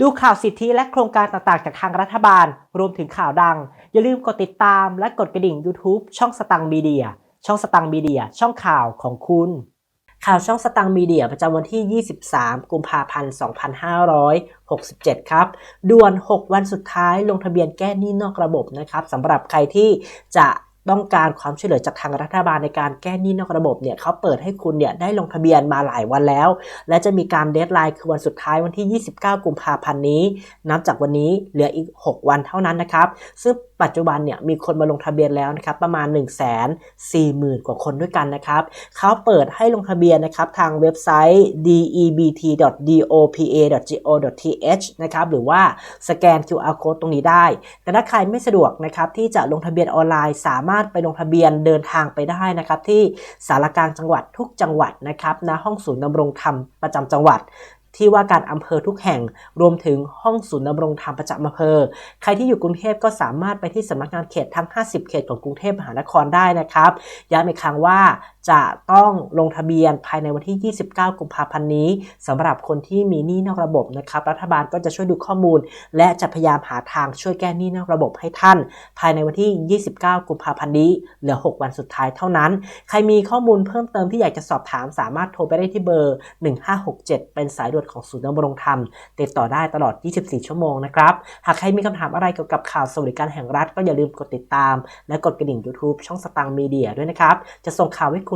ดูข่าวสิทธิและโครงการต่างๆ จากทางรัฐบาล รวมถึงข่าวดัง อย่าลืมกดติดตามและกดกระดิ่ง YouTube ช่องสตังมีเดีย ช่องสตังมีเดีย ช่องข่าวของคุณ ข่าวช่องสตังมีเดียประจำวันที่ 23 กุมภาพันธ์ 2567 ครับ ด่วน 6 วันสุดท้ายลงทะเบียนแก้หนี้นอกระบบนะครับสำหรับใครที่จะ ต้องการความช่วยเหลือจากทางรัฐบาลในการแก้หนี้นอกระบบเนี่ยเขาเปิดให้คุณเนี่ยได้ลงทะเบียนมาหลายวันแล้ว และจะมีการเดทไลน์คือวันสุดท้ายวันที่ 29 กุมภาพันธ์นี้ นับจากวันนี้เหลืออีก 6 วันเท่านั้นนะครับ ซึ่งปัจจุบันเนี่ยมีคนมาลงทะเบียนแล้วนะครับประมาณ 1 4 0 0 0 0 กว่าคนด้วยกันนะครับเขาเปิดให้ลงทะเบียนนะครับทางเว็บไซต์ debt.dopa.go.th นะครับหรือว่าสแกน QR code ตรงนี้ได้ แต่ถ้าใครไม่สะดวกนะครับที่จะลงทะเบียนออนไลน์สามารถไปลงทะเบียนเดินทางไปได้นะครับ ที่สารกลางจังหวัดทุกจังหวัดนะครับณห้องศูนย์ดำรงธรรมประจำจังหวัดที่ว่าการอำเภอทุกแห่งรวมถึงห้องศูนย์ดำรงธรรมประจำอำเภอ ใครที่อยู่กรุงเทพก็สามารถไปที่สำนักงานเขตทั้ง 50 เขตของกรุงเทพมหานครได้นะครับ ย้ำอีกครั้งว่า จะต้องลงทะเบียนภายในวันที่ 29 กุมภาพันธ์นี้สำหรับคนที่มีหนี้นอกระบบนะครับ รัฐบาลก็จะช่วยดูข้อมูล และจะพยายามหาทางช่วยแก้หนี้นอกระบบให้ท่าน ภายในวันที่ 29 กุมภาพันธ์นี้ เหลือ 6 วันสุดท้ายเท่านั้น ใครมีข้อมูลเพิ่มเติมที่อยากจะสอบถามสามารถโทรไปได้ที่เบอร์ 1567 เป็นสายด่วนของศูนย์ดำรงธรรม ติดต่อได้ตลอด 24 ชั่วโมงนะครับ หากใครมีคำถามอะไรเกี่ยวกับข่าวสวัสดิการแห่งรัฐก็อย่าลืมกดติดตาม และกดกระดิ่ง YouTube ช่องสตางค์มีเดียด้วยนะครับ จะส่งข่าวให้คุณ